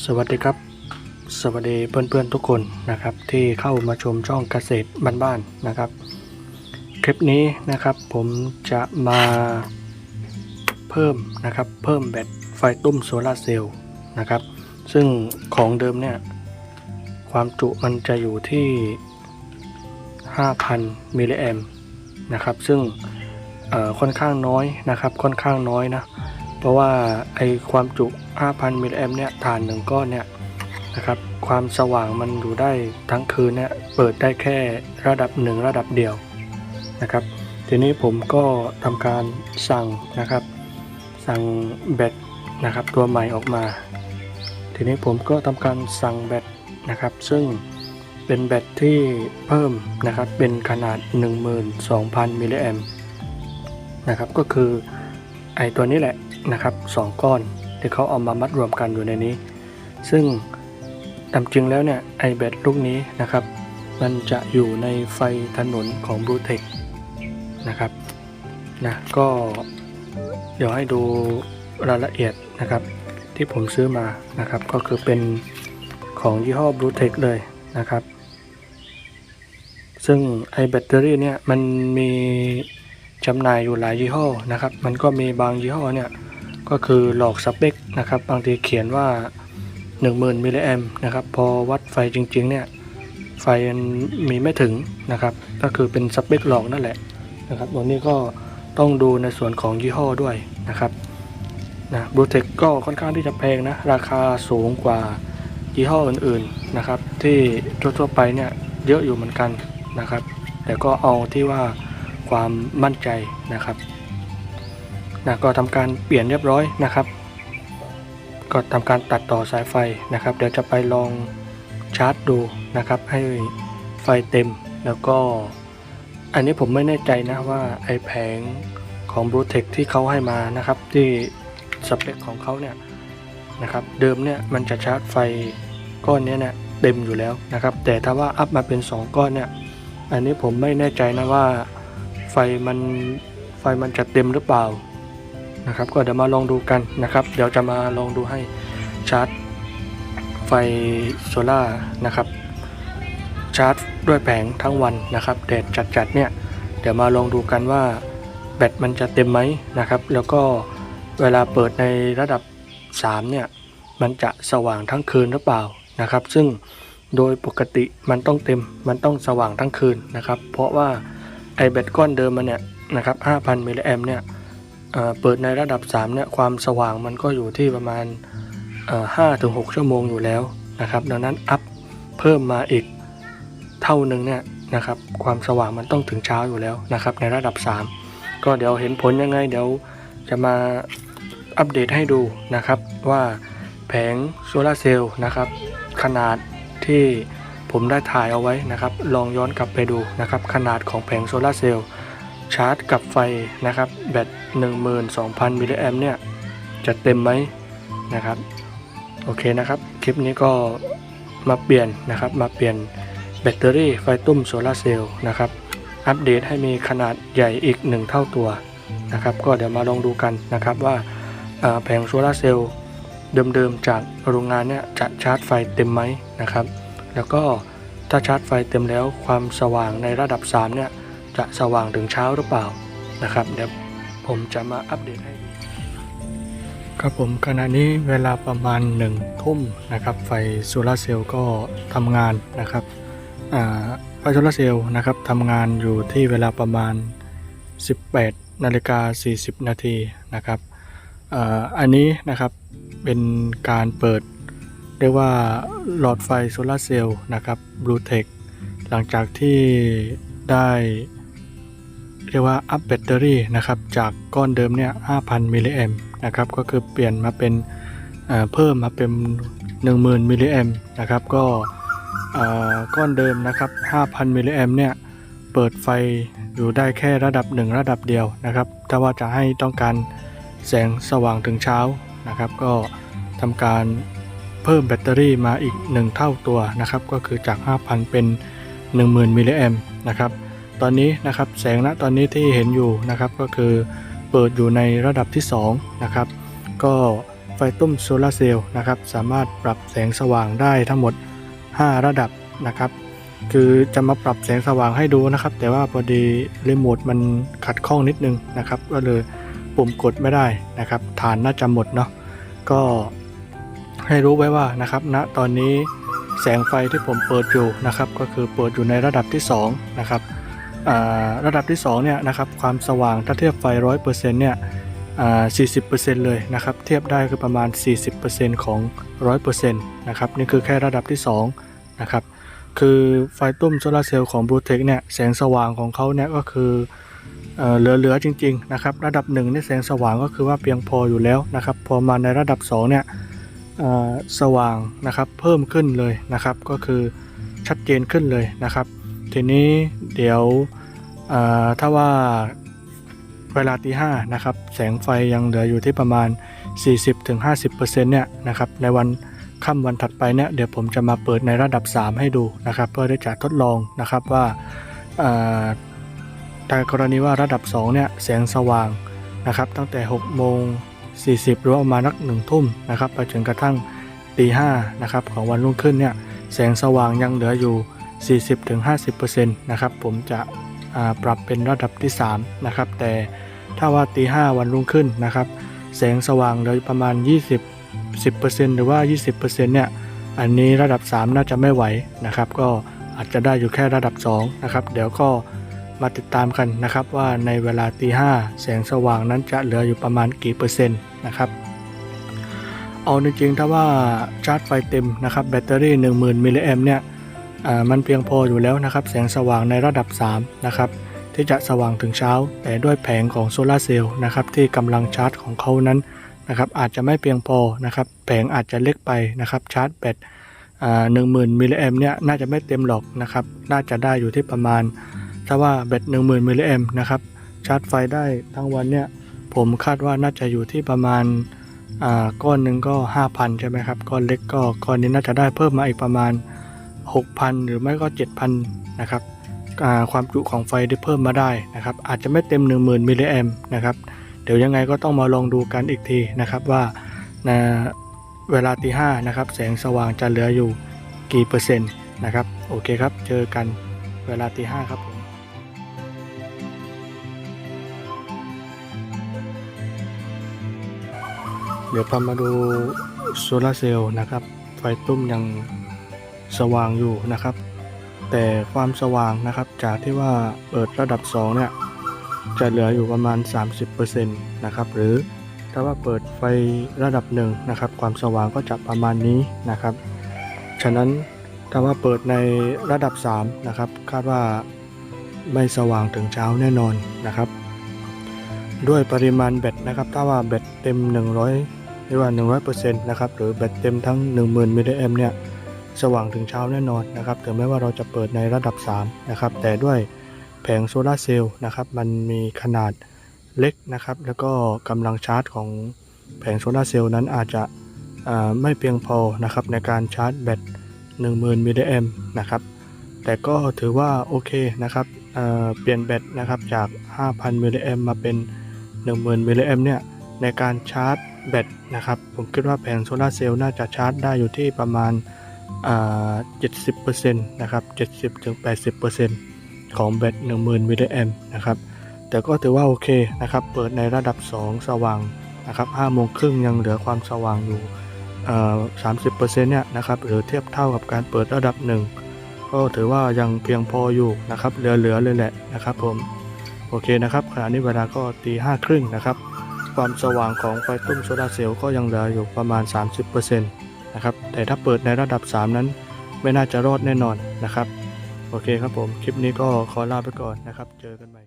สวัสดีครับ สวัสดีเพื่อนๆทุกคนนะครับที่เข้ามาชมช่องเกษตรบ้านๆนะครับ คลิปนี้นะครับผมจะมาเพิ่มนะครับเพิ่มแบตไฟตุ้มโซลาเซลล์นะครับ ซึ่งของเดิมเนี่ยความจุมันจะอยู่ที่ 5,000 มิลลิแอมนะครับ ซึ่งค่อนข้างน้อยนะครับค่อนข้างน้อยนะ เพราะว่าไอความจุ 5,000 มิลลิแอมเนี่ยฐานหนึ่งก้อนเนี่ยนะครับความสว่างมันอยู่ได้ทั้งคืนเนี่ยเปิดได้แค่ระดับหนึ่งระดับเดียวนะครับ ทีนี้ผมก็ทำการสั่งนะครับ สั่งแบตนะครับ ตัวใหม่ออกมา ทีนี้ผมก็ทำการสั่งแบตนะครับ ซึ่งเป็นแบตที่เพิ่มนะครับเป็นขนาด 12,000 มิลลิแอมนะครับก็คือไอตัวนี้แหละ นะครับสองก้อนที่เขาเอามามัดรวมกันอยู่ในนี้ ซึ่งตามจริงแล้วเนี่ยไอแบตลูกนี้นะครับ มันจะอยู่ในไฟถนนของ b l u e t e c h นะครับนะก็เดี๋ยวให้ดูรายละเอียดนะครับ ที่ผมซื้อมานะครับ ก็คือเป็นของยี่ห้อ b l u e t e c h เลยนะครับ ซึ่งไอแบตเตอรี่เนี่ยมันมีจำหน่ายอยู่หลายยี่ห้อนะครับ มันก็มีบางยี่ห้อเนี่ย ก็คือหลอกสเปคนะครับบางทีเขียนว่า 10,000มิลลิแอมนะครับพอวัดไฟจริงๆเนี่ยไฟมีไม่ถึงนะครับก็คือเป็นสเปคหลอกนั่นแหละนะครับตรงนี้ก็ต้องดูในส่วนของยี่ห้อด้วยนะครับนะบลูเทคก็ค่อนข้างที่จะแพงนะราคาสูงกว่ายี่ห้ออื่นๆนะครับที่ทั่วๆไปเนี่ยเยอะอยู่เหมือนกันนะครับ แต่ก็เอาที่ว่าความมั่นใจนะครับ นะก็ทำการเปลี่ยนเรียบร้อยนะครับ ก็ทำการตัดต่อสายไฟนะครับ เดี๋ยวจะไปลองชาร์จดูนะครับ ให้ไฟเต็มแล้วก็ อันนี้ผมไม่แน่ใจนะว่าไอแผงของ b l u t e c ที่เขาให้มานะครับ ที่สเปคของเขาเนี่ยนะครับเดิมเนี่ยมันจะชาร์จไฟก้อนเนี้ยเนี่ยเต็มอยู่แล้วนะครับ แต่ถ้าว่าอัพมาเป็น 2 ก้อนเนี่ยอันนี้ผมไม่แน่ใจนะว่าไฟมันไฟมันจะเต็มหรือเปล่า นะครับ ก็เดี๋ยวมาลองดูกันนะครับ เดี๋ยวจะมาลองดูให้ชาร์จไฟโซล่านะครับ ชาร์จด้วยแผงทั้งวันนะครับแดดจัดๆเนี่ยเดี๋ยวมาลองดูกันว่าแบตมันจะเต็มไหมนะครับ แล้วก็เวลาเปิดในระดับ 3 เนี่ย มันจะสว่างทั้งคืนหรือเปล่านะครับ ซึ่งโดยปกติมันต้องเต็มมันต้องสว่างทั้งคืนนะครับ เพราะว่าไอแบตก้อนเดิมมันเนี่ยนะครับ 5,000มิลลิแอมเนี่ย เปิดในระดับ3เนี่ยความสว่างมันก็อยู่ที่ประมาณเอ่อ5-6ชั่วโมงอยู่แล้วนะครับดังนั้นอัพเพิ่มมาอีกเท่าหนึ่งเนี่ยนะครับความสว่างมันต้องถึงเช้าอยู่แล้วนะครับในระดับ 3 ก็เดี๋ยวเห็นผลยังไงเดี๋ยวจะมาอัปเดตให้ดูนะครับว่าแผงโซลาร์เซลล์นะครับขนาดที่ผมได้ถ่ายเอาไว้นะครับ ลองย้อนกลับไปดูนะครับ ขนาดของแผงโซลาร์เซลล์ชาร์จกับไฟนะครับแบต 12,000มิลลิแอมเนี่ยจะเต็มไหมนะครับโอเคนะครับ คลิปนี้ก็มาเปลี่ยนนะครับมาเปลี่ยนแบตเตอรี่ไฟตุ้มโซลาเซลล์นะครับอัปเดตให้มีขนาดใหญ่อีก 1 เท่าตัวนะครับก็เดี๋ยวมาลองดูกันนะครับว่าแผงโซลาเซลล์เดิมๆจากโรงงานเนี่ยจะชาร์จไฟเต็มไหมนะครับ แล้วก็ถ้าชาร์จไฟเต็มแล้วความสว่างในระดับ3เนี่ยจะสว่างถึงเช้าหรือเปล่านะครับเดี๋ยว ผมจะมาอัปเดตให้ดูครับผมขณะนี้เวลาประมาณ1ทุ่มนะครับ ไฟโซลาร์เซลล์ก็ทำงานนะครับไฟโซลาร์เซลล์นะครับทำงานอยู่ที่เวลาประมาณ 18นาฬิกา40 นาทีนะครับอ,อันนี้นะครับเป็นการเปิดเรียกว่าหลอดไฟโซลาร์เซลล์นะครับ Blue Tech หลังจากที่ได้ เรียกว่าอัพแบตเตอรี่นะครับจากก้อนเดิมเนี่ย 5,000 มิลลิแอมนะครับก็คือเปลี่ยนมาเป็นเพิ่มมาเป็น 10,000 มิลลิแอมนะครับก็ก้อนเดิมนะครับ 5,000 มิลลิแอมเนี่ยเปิดไฟอยู่ได้แค่ระดับ 1 ระดับเดียวนะครับ ถ้าว่าจะให้ต้องการแสงสว่างถึงเช้านะครับ ก็ทำการเพิ่มแบตเตอรี่มาอีก 1 เท่าตัวนะครับ ก็คือจาก 5,000 เป็น 10,000 มิลลิแอมนะครับ ตอนนี้นะครับแสงณตอนนี้ที่เห็นอยู่นะครับก็คือเปิดอยู่ในระดับที่2นะครับก็ไฟตุ้มโซลาร์เซลล์นะครับสามารถปรับแสงสว่างได้ทั้งหมด 5 ระดับนะครับ คือจะมาปรับแสงสว่างให้ดูนะครับ แต่ว่าพอดีรีโมทมันขัดข้องนิดนึงนะครับ ก็เลยปุ่มกดไม่ได้นะครับ ฐานน่าจะหมดเนาะก็ให้รู้ไว้ว่านะครับณตอนนี้แสงไฟที่ผมเปิดอยู่นะครับ ก็คือเปิดอยู่ในระดับที่2นะครับ ระดับที่2เนี่ยนะครับความสว่างถ้าเทียบไฟ 100%เนี่ยอ่า40%เลยนะครับเทียบได้คือประมาณ 40%ของ 100%นะครับนี่คือแค่ระดับที่2นะครับคือไฟตุ้มโซลาร์เซลล์ของ Blue Tech เนี่ยแสงสว่างของเขาเนี่ยก็คือเหลือๆจริงๆนะครับระดับ1เนี่ยแสงสว่างก็คือว่าเพียงพออยู่แล้วนะครับพอมาในระดับ2เนี่ยสว่างนะครับเพิ่มขึ้นเลยนะครับก็คือชัดเจนขึ้นเลยนะครับ ทีนี้เดี๋ยวถ้าว่าเวลาตีห้านะครับ แสงไฟยังเหลืออยู่ที่ประมาณ 40-50%เนี่ยนะครับ ในวันค่ำวันถัดไปเนี่ยเดี๋ยวผมจะมาเปิดในระดับ 3 ให้ดูนะครับ เพื่อที่จะทดลองนะครับว่าเอ่อในกรณีว่าระดับ 2 เนี่ยแสงสว่างนะครับ ตั้งแต่ 6 โมง 40 หรือประมาณนักหนึ่งทุ่มนะครับไปจนกระทั่งตีห้านะครับของวันรุ่งขึ้นเนี่ยแสงสว่างยังเหลืออยู่ 40-50%นะครับผมจะปรับเป็นระดับที่3นะครับแต่ถ้าว่าตีห้าวันรุ่งขึ้นนะครับ แสงสว่างเหลือประมาณ 20 10%หรือว่า 20%เนี่ยอันนี้ระดับ 3 น่าจะไม่ไหวนะครับ ก็อาจจะได้อยู่แค่ระดับ2นะครับเดี๋ยวก็มาติดตามกันนะครับว่าในเวลาตีห้าแสงสว่างนั้นจะเหลืออยู่ประมาณกี่เปอร์เซ็นต์นะครับเอาจริงๆถ้าว่าชาร์จไฟเต็มนะครับแบตเตอรี่ 10,000มิลลิแอมเนี่ย มันเพียงพออยู่แล้วนะครับแสงสว่างในระดับ 3 นะครับ ที่จะสว่างถึงเช้า แต่ด้วยแผงของโซลาร์เซลล์นะครับที่กำลังชาร์จของเขานั้นนะครับอาจจะไม่เพียงพอนะครับแผงอาจจะเล็กไปนะครับชาร์จแบตหนึ่งหมื่นมิลลิแอมเนี่ยน่าจะไม่เต็มหรอกนะครับน่าจะได้อยู่ที่ประมาณ ถ้าว่าแบตหนึ่งหมื่นมิลลิแอมนะครับชาร์จไฟได้ทั้งวันเนี่ยผมคาดว่าน่าจะอยู่ที่ประมาณก้อนหนึ่งก็ 5,000 ใช่ไหมครับ ก้อนเล็กก็ก้อนนี้น่าจะได้เพิ่มมาอีกประมาณ 6,000 หรือไม่ก็ 7,000 นะครับความจุของไฟได้เพิ่มมาได้นะครับ อาจจะไม่เต็ม 10,000 มิลลิแอมนะครับ เดี๋ยวยังไงก็ต้องมาลองดูกันอีกทีนะครับว่าเวลาตีห้านะครับ แสงสว่างจะเหลืออยู่กี่เปอร์เซ็นต์นะครับ โอเคครับ เจอกันเวลาตีห้าครับผมเดี๋ยวพามาดูโซลาร์เซลล์นะครับ ไฟตุ้มยัง สว่างอยู่นะครับ แต่ความสว่างนะครับจากที่ว่าเปิดระดับ2เนี่ยจะเหลืออยู่ประมาณ 30%นะครับหรือถ้าว่าเปิดไฟระดับหนึ่งนะครับ ความสว่างก็จะประมาณนี้นะครับ ฉะนั้นถ้าว่าเปิดในระดับ3นะครับคาดว่าไม่สว่างถึงเช้าแน่นอนนะครับ ด้วยปริมาณแบตนะครับ ถ้าว่าแบตเต็ม 100หรือว่า 100%นะครับหรือแบตเต็มทั้ง 10,000มิลลิแอมเนี่ย สว่างถึงเช้าแน่นอนนะครับถึงแม้ว่าเราจะเปิดในระดับ3นะครับแต่ด้วยแผงโซลาเซลล์นะครับมันมีขนาดเล็กนะครับ แล้วก็กำลังชาร์จของแผงโซลาเซลล์นั้นอาจจะไม่เพียงพอนะครับในการชาร์จแบต10,000มิลลิแอมนะครับแต่ก็ถือว่าโอเคนะครับเเปลี่ยนแบตนะครับจาก 5,000มิลลิแอมมาเป็น 10,000มิลลิแอมเนี่ยในการชาร์จแบตนะครับผมคิดว่าแผงโซลาเซลล์น่าจะชาร์จได้อยู่ที่ประมาณ 70%นะครับ 70-80%ของแบต10,000มิลลิแอมนะครับ แต่ก็ถือว่าโอเคนะครับ เปิดในระดับ 2 สว่างนะครับ5โมงครึ่งยังเหลือความสว่างอยู่30%เนี่ยนะครับ หรือเทียบเท่ากับการเปิดระดับ 1 ก็ถือว่ายังเพียงพออยู่นะครับ เหลือๆเลยแหละนะครับผม โอเคนะครับขณะนี้เวลาก็ตีห้าครึ่งนะครับ ความสว่างของไฟตุ้มโซลาเซลล์ก็ยังเหลืออยู่ประมาณ 30% นะครับ แต่ถ้าเปิดในระดับ 3 นั้น ไม่น่าจะรอดแน่นอนนะครับ โอเคครับผม คลิปนี้ก็ขอลาไปก่อนนะครับ เจอกันใหม่